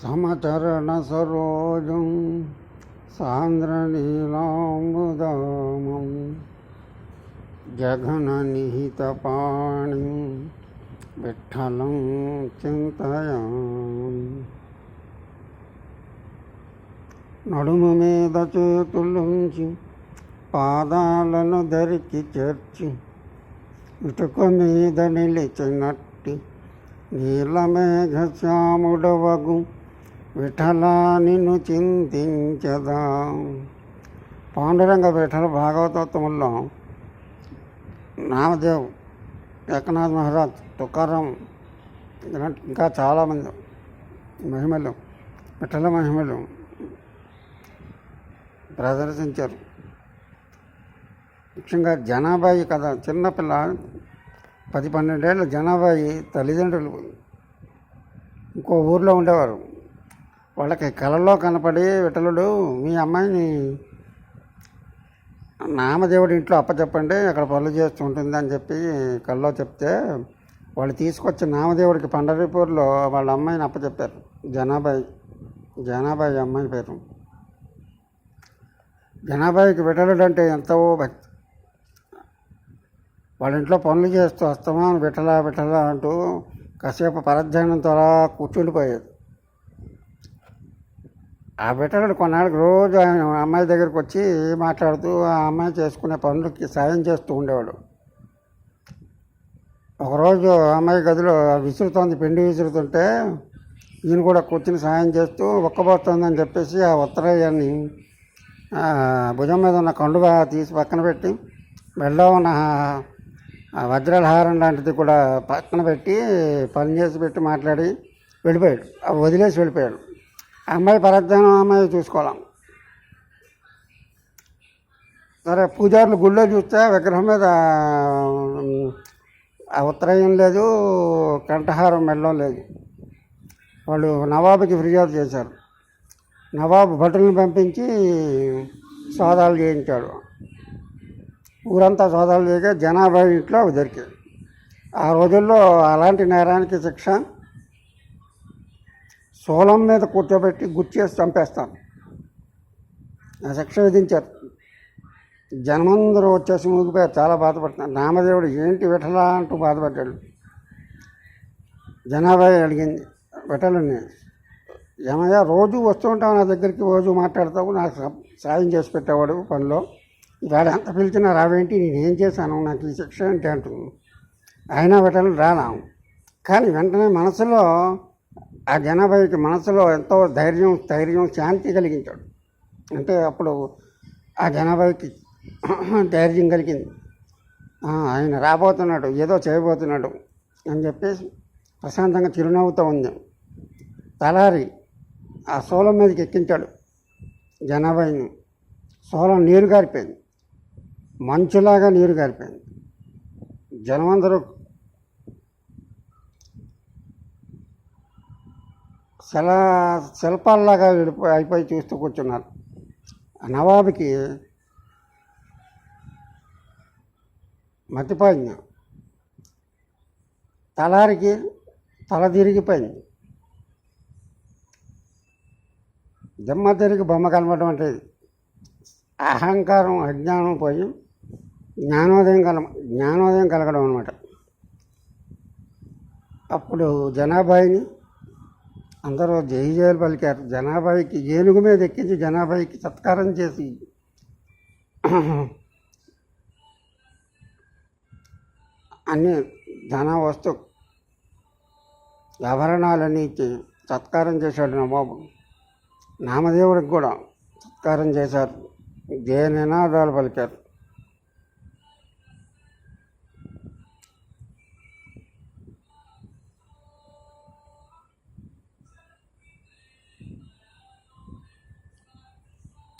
సమచరణ సరోజం సాంద్రనీలాంబుదామం జఘన నిహిత పాణి విఠలం చింతయాం నడుము మీద చేతులుంచి పాదాలను ధరికి చేర్చి ఇటుక మీద నిలిచినట్టి నీలమేఘ శ్యాముడవగు విఠలా నిన్ను చింతించదా? పాండురంగ విఠల భాగవతోత్తముల్లో నామదేవ్ ఏకనాథ్ మహారాజ్ తుకారం ఇంకా చాలామంది మహిమలు విఠల మహిమలు ప్రదర్శించారు. ముఖ్యంగా జనాభాయి కథ చిన్నపిల్ల పది పన్నెండేళ్ళ జనాభాయి తల్లిదండ్రులు ఇంకో ఊర్లో ఉండేవారు. వాళ్ళకి కళలో కనపడి విఠలుడు మీ అమ్మాయిని నామదేవుడి ఇంట్లో అప్పచెప్పండి అక్కడ పనులు చేస్తూ ఉంటుంది అని చెప్పి కళ్ళలో చెప్తే వాళ్ళు తీసుకొచ్చి నామదేవుడికి పండరీపూర్లో వాళ్ళ అమ్మాయిని అప్పచెప్పారు. జనాభాయి జనాభాయి అమ్మాయి పేరు. జనాభాయికి విఠలుడు అంటే ఎంతో భక్తి. వాళ్ళ ఇంట్లో పనులు చేస్తూ అస్తమాను విఠలా విఠలా అంటూ కాసేపు పరధ్యానంతో అలా కూర్చుండిపోయేది. ఆ విఠలుడు కొన్నాళ్ళకి రోజు ఆయన అమ్మాయి దగ్గరికి వచ్చి మాట్లాడుతూ ఆ అమ్మాయి చేసుకునే పనులకి సాయం చేస్తూ ఉండేవాడు. ఒకరోజు అమ్మాయి గదిలో విసురుతోంది పిండి విసురుతుంటే ఈయన కూడా కూర్చుని సాయం చేస్తూ ఒక్కబోతోందని చెప్పేసి ఆ ఉత్తరయ్యాన్ని భుజం మీద ఉన్న కండుగా తీసి పక్కన పెట్టి మెడలో ఉన్న ఆ లాంటిది కూడా పక్కన పెట్టి పని చేసి పెట్టి మాట్లాడి వెళ్ళిపోయాడు. వదిలేసి వెళ్ళిపోయాడు. అమ్మాయి పరధ్యానం అమ్మాయి చూసుకోలేం సరే పూజారులు గుళ్ళో చూస్తే విగ్రహం మీద ఉత్తరాయం లేదు కంఠహారం మెల్లం లేదు. వాళ్ళు నవాబుకి ఫిర్యాదు చేశారు. నవాబు భటులను పంపించి సోదాలు చేయించాడు. ఊరంతా సోదాలు చేయగా జనాభా ఇంట్లో అవి దొరికాయి ఆ రోజుల్లో అలాంటి నేరానికి శిక్ష సోలం మీద కూర్చోబెట్టి గుర్తు చేసి చంపేస్తాను. ఆ శిక్ష విధించారు. జనమందరూ వచ్చేసి మునిగిపోయారు. చాలా బాధపడుతున్నారు. నామదేవుడు ఏంటి విఠలా అంటూ బాధపడ్డాడు. జనాభా అడిగింది. విఠలని ఏమయ్యా రోజు వస్తూ ఉంటావు నా దగ్గరికి రోజు మాట్లాడతావు నాకు సాయం చేసి పెట్టేవాడు పనిలో. ఇవాళ ఎంత పిలిచినా రావేంటి నేనేం చేశాను నాకు ఈ శిక్ష ఏంటి అంటూ. అయినా విఠలు రానా కానీ వెంటనే మనసులో ఆ జనాభాకి మనసులో ఎంతో ధైర్యం ధైర్యం శాంతి కలిగించాడు. అంటే అప్పుడు ఆ జనాభాకి ధైర్యం కలిగింది. ఆయన రాబోతున్నాడు ఏదో చేయబోతున్నాడు అని చెప్పేసి ప్రశాంతంగా చిరునవ్వుతో ఉంది. తలారి ఆ సోలం మీదకి ఎక్కించాడు. జనాభాని సోలం నీరు గారిపోయింది. మంచులాగా నీరు గారిపోయింది. జనమందరూ శిల శిల్పాల్లాగా విడిపోయి అయిపోయి చూస్తూ కూర్చున్నారు. నవాబుకి మతిపోయింది. తలారికి తల తిరిగిపోయింది. దిమ్మ తిరిగి బొమ్మ కనబడడం అంటే అహంకారం అజ్ఞానం పోయి జ్ఞానోదయం కల జ్ఞానోదయం కలగడం అనమాట అప్పుడు జనాభాయిని అందరూ జై పలికారు. జనాభాకి ఏనుగు మీద ఎక్కించి జనాభాకి సత్కారం చేసి. అన్ని ధన వస్తు ఆభరణాలన్నీ ఇచ్చి సత్కారం చేశాడు నవాబు. నామదేవుడికి కూడా సత్కారం చేశారు. జయ నినాదాలు పలికారు.